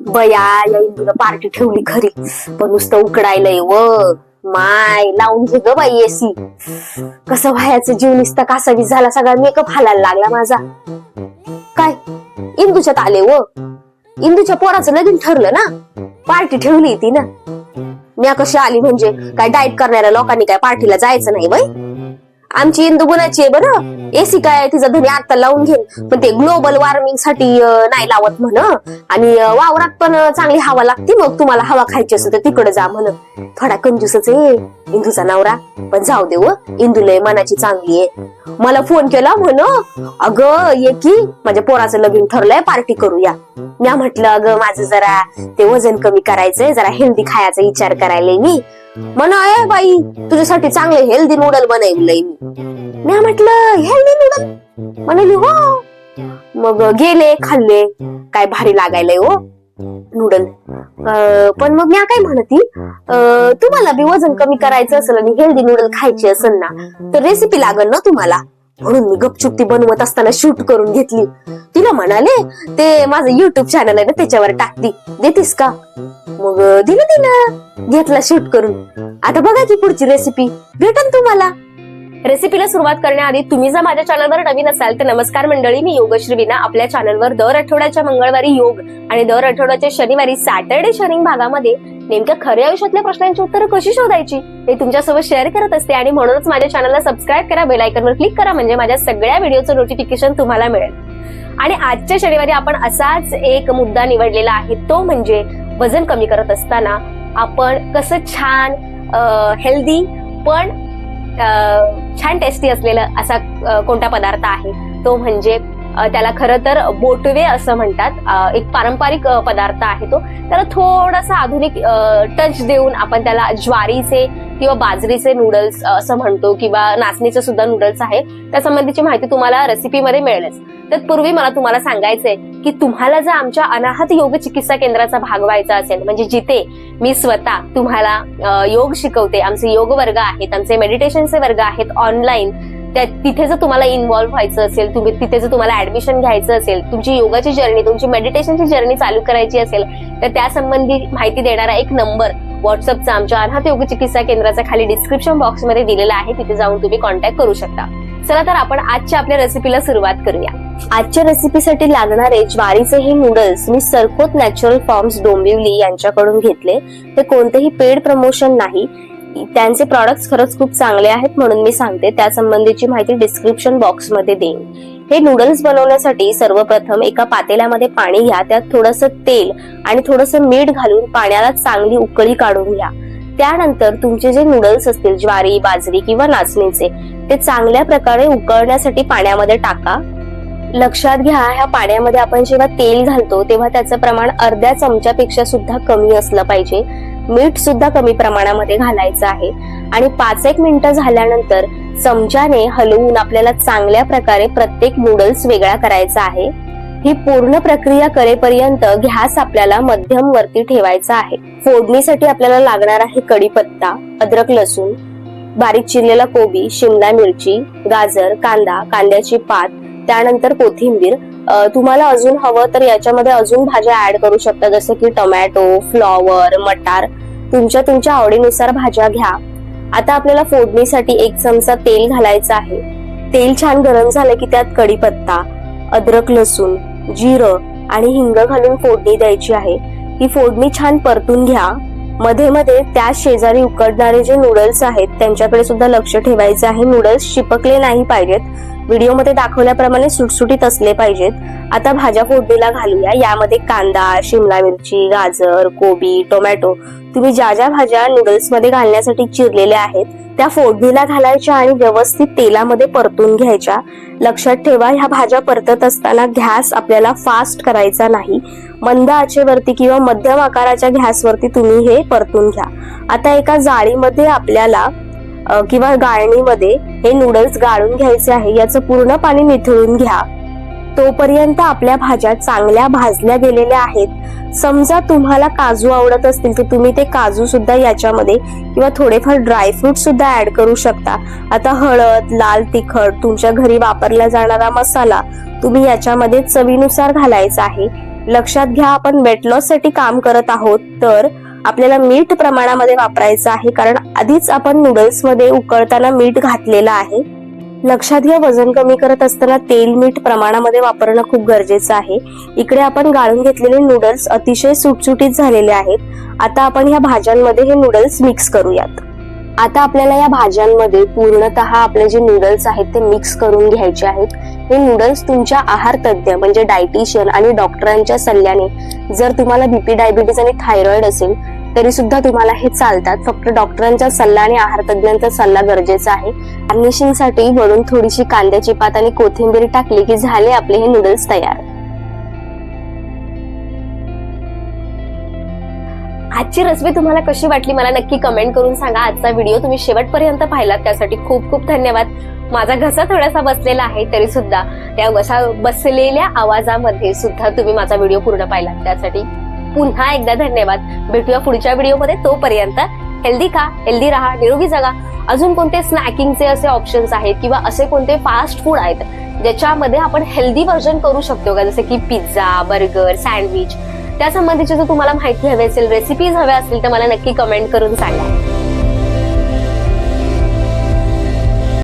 बया या तुला पार्टी ठेवली खरी. पण नुसतं उकडायलंय व. माय लावून घे ग बाई एसी कसं व्हायचं जीव नुसता कासावी झाला सगळा मेकअप हालायला लागला माझा. काय? इंदूच्यात आले व. इंदूच्या पोराचं लगीन ठरलं ना? पार्टी ठेवली ती ना मी कशी आली म्हणजे? काय डाएट करणाऱ्या लोकांनी काय पार्टीला जायचं नाही बाई? आमची इंदू गुणाची आहे बरं. एसी काय तिचा धनी आता लावून घेईन. पण ते ग्लोबल वॉर्मिंगसाठी नाही लावत म्हण. आणि वावरात पण चांगली हवा लागते मग तुम्हाला हवा खायची असेल तर तिकडे जा म्हण. थोडा कंजूसच आहे इंदूचा नवरा. पण जाऊ दे व. इंदू लय मनाची चांगली आहे. मला फोन केला म्हण अगं ये की माझ्या पोराचं लगीन ठरलंय पार्टी करूया. मी म्हटलं अगं माझं जरा ते वजन कमी करायचंय जरा हेल्दी खायचा विचार करायला मी. म्हणा आहे बाई तुझ्यासाठी चांगले हेल्दी नूडल बनवलंय मी. मी म्हटलं हेल्दी नूडल म्हणाली हो. मग गेले खाल्ले काय भारी लागायलंय हो नूडल पण मग मी काय म्हणती तुम्हाला बी वजन कमी करायचं असेल आणि हेल्दी नूडल खायची असेल ना तर रेसिपी लागल ना तुम्हाला. म्हणून मी गपचूप ती बनवत असताना शूट करून घेतली. तिला म्हणाले ते माझं युट्यूब चॅनल आहे ना त्याच्यावर टाकती देतीस का? मग अं, दिलं. तिनं घेतला शूट करून. आता बघा की पुढची रेसिपी भेटन तुम्हाला. रेसिपीला सुरुवात करण्याआधी तुम्ही जर माझ्या चॅनलवर नवीन असाल तर नमस्कार मंडळी. मी योगश्री विना आपल्या चॅनलवर दर आठवड्याच्या मंगळवारी योग आणि दर आठवड्याच्या शनिवारी सॅटर्डे शनिंग भागामध्ये नेमक्या खऱ्या आयुष्यातल्या प्रश्नांची उत्तरं कशी शोधायची हे तुमच्यासोबत शेअर करत असते आणि म्हणूनच माझ्या चॅनलला सबस्क्राईब करा बेल आयकनवर क्लिक करा म्हणजे माझ्या सगळ्या व्हिडिओचं नोटिफिकेशन तुम्हाला मिळेल. आणि आजच्या शनिवारी आपण असाच एक मुद्दा निवडलेला आहे तो म्हणजे वजन कमी करत असताना आपण कसं छान हेल्दी पण छान टेस्टी असलेला असा कोणता पदार्थ आहे तो म्हणजे त्याला खरं तर बोटवे असं म्हणतात. एक पारंपरिक पदार्थ आहे तो. त्याला थोडासा आधुनिक टच देऊन आपण त्याला ज्वारीचे किंवा बाजरीचे नूडल्स असं म्हणतो किंवा नाचणीचे सुद्धा नूडल्स आहे. त्या संबंधीची माहिती तुम्हाला रेसिपीमध्ये मिळेलच. तत्पूर्वी मला तुम्हाला सांगायचंय की तुम्हाला जर आमच्या अनाहत योग चिकित्सा केंद्राचा भाग व्हायचा असेल म्हणजे जिथे मी स्वतः तुम्हाला योग शिकवते आमचे योग वर्ग आहेत आमचे मेडिटेशनचे वर्ग आहेत ऑनलाईन तिथे जर तुम्हाला इन्व्हॉल्व्ह व्हायचं असेल तुम्ही तिथे जर तुम्हाला ऍडमिशन घ्यायचं असेल तुमची योगाची जर्नी तुमची मेडिटेशनची जर्नी चालू करायची असेल तर त्या संबंधी माहिती देणारा एक नंबर व्हॉट्सअपचा आमच्या अनाथ योग चिकित्सा केंद्राचा खाली डिस्क्रिप्शन बॉक्समध्ये दिलेला आहे. तिथे जाऊन तुम्ही कॉन्टॅक्ट करू शकता. चला तर आपण आजच्या आपल्या रेसिपीला सुरुवात करूया. आजच्या रेसिपीसाठी लागणारे ज्वारीचे हे नूडल्स मी सरकोत नॅचरल फॉर्म्स डोंबिवली यांच्याकडून घेतले. ते कोणतेही पेड प्रमोशन नाही. त्यांचे प्रॉडक्ट्स खरंच खूप चांगले आहेत म्हणून मी सांगते. त्या संबंधीची माहिती डिस्क्रिप्शन बॉक्समध्ये देईन. हे नूडल्स बनवण्यासाठी सर्वप्रथम एका पातेल्यामध्ये पाणी घ्या. त्यात थोडंसं तेल आणि थोडंसं मीठ घालून पाण्याला चांगली उकळी काढून घ्या. त्यानंतर तुमचे जे नूडल्स असतील ज्वारी बाजरी किंवा नाचणीचे ते चांगल्या प्रकारे उकळण्यासाठी पाण्यामध्ये टाका. लक्षात घ्या ह्या पाण्यामध्ये आपण जेव्हा तेल घालतो तेव्हा त्याचं प्रमाण अर्ध्या चमच्यापेक्षा सुद्धा कमी असलं पाहिजे. मीठ सुद्धा कमी प्रमाणामध्ये घालायचं आहे. आणि पाच एक मिनिटं झाल्यानंतर चमच्याने हलवून आपल्याला चांगल्या प्रकारे प्रत्येक नूडल्स वेगळा करायचा आहे. ही पूर्ण प्रक्रिया करेपर्यंत गॅस आपल्याला मध्यम वरती ठेवायचा आहे. फोडणीसाठी आपल्याला लागणार आहे कढीपत्ता अद्रक लसूण बारीक चिरलेला कोबी शिमला मिरची गाजर कांदा कांद्याची पात त्यानंतर कोथिंबीर तुम्हाला अजून हवं तर याच्यामध्ये अजून भाज्या ऍड करू शकता जसं की टोमॅटो फ्लॉवर मटार. तुमच्या तुमच्या आवडीनुसार भाज्या घ्या. आता आपल्याला फोडणीसाठी एक चमचा तेल घालायचं आहे. तेल छान गरम झालं की त्यात कढीपत्ता अद्रक लसूण जिरं आणि हिंग घालून फोडणी द्यायची आहे. ही फोडणी छान परतून घ्या. मध्ये मध्ये त्या शेजारी उकडणारे जे नूडल्स आहेत त्यांच्याकडे सुद्धा लक्ष ठेवायचं आहे. नूडल्स चिपकले नाही पाहिजेत. व्हिडिओमध्ये दाखवल्याप्रमाणे सुटसुटीत असले पाहिजेत. आता भाज्या फोडणीला घालूया. यामध्ये कांदा शिमला मिरची गाजर कोबी टोमॅटो. तुम्ही ज्या ज्या भाज्या नूडल्समध्ये घालण्यासाठी चिरलेल्या आहेत त्या फोडणीला घालायच्या आणि व्यवस्थित तेलामध्ये परतून घ्यायच्या. लक्षात ठेवा ह्या भाज्या परतत असताना गॅस आपल्याला फास्ट करायचा नाही. मंद आचेवरती किंवा मध्यम आकाराच्या गॅसवरती तुम्ही हे परतून घ्या. आता एका जाळीमध्ये आपल्याला किंवा गाळणीमध्ये हे नूडल्स गाळून घ्यायचे आहे. याचं पूर्ण पाणी निथळून घ्या. तोपर्यंत आपल्या भाज्या चांगल्या भाजल्या गेलेल्या आहेत. समजा तुम्हाला काजू आवडत असतील तर तुम्ही ते काजू सुद्धा याच्यामध्ये किंवा थोडेफार ड्रायफ्रूट सुद्धा ऍड करू शकता. आता हळद लाल तिखट तुमच्या घरी वापरला जाणारा मसाला तुम्ही याच्यामध्ये चवीनुसार घालायचा आहे. लक्षात घ्या आपण वेट लॉससाठी काम करत आहोत तर आपल्याला मीठ प्रमाणामध्ये वापरायचं आहे कारण आधीच आपण नूडल्समध्ये उकळताना मीठ घातलेलं आहे. लक्षात घ्या वजन कमी करत असताना तेल मीठ प्रमाणामध्ये वापरणं खूप गरजेचं आहे. इकडे आपण गाळून घेतलेले नूडल्स अतिशय सुटसुटीत झालेले आहेत. आता आपण ह्या भाज्यांमध्ये हे नूडल्स मिक्स करूयात. आता आपल्याला या भाज्यांमध्ये पूर्णतः आपले जे नूडल्स आहेत ते मिक्स करून घ्यायचे आहेत. हे नूडल्स तुमच्या आहार तज्ज्ञ म्हणजे डायटिशियन आणि डॉक्टरांच्या सल्ल्याने जर तुम्हाला बीपी डायबिटीज आणि थायरॉइड असेल तरी सुद्धा तुम्हाला हे चालतात. फक्त डॉक्टरांचा सल्ला आणि आहार तज्ञांचा सल्ला गरजेचा आहे. गार्निशिंगसाठी वरून थोडीशी कांद्याची पात आणि कोथिंबीर टाकली की झाले आपले हे नूडल्स तयार. आजची रेसिपी तुम्हाला कशी वाटली मला नक्की कमेंट करून सांगा. आजचा व्हिडिओ तुम्ही शेवटपर्यंत पाहिलात त्यासाठी खूप खूप धन्यवाद. माझा घसा थोडासा बसलेला आहे तरी सुद्धा त्या घसा बसलेल्या आवाजामध्ये सुद्धा तुम्ही माझा व्हिडिओ पूर्ण पाहिलात त्यासाठी. पुन्हा एकदा धन्यवाद. भेटूया पुढच्या व्हिडिओमध्ये. तोपर्यंत हेल्दी खा हेल्दी राहा निरोगी जगा. अजून कोणते स्नॅकिंगचे असे ऑप्शन्स आहेत किंवा असे कोणते फास्ट फूड आहेत ज्याच्यामध्ये आपण हेल्दी व्हर्जन करू शकतो का? जसे की पिझ्झा बर्गर सँडविच त्या संबंधीची जर तुम्हाला माहिती हवी असेल रेसिपीज हव्या असतील तर मला नक्की कमेंट करून सांगा.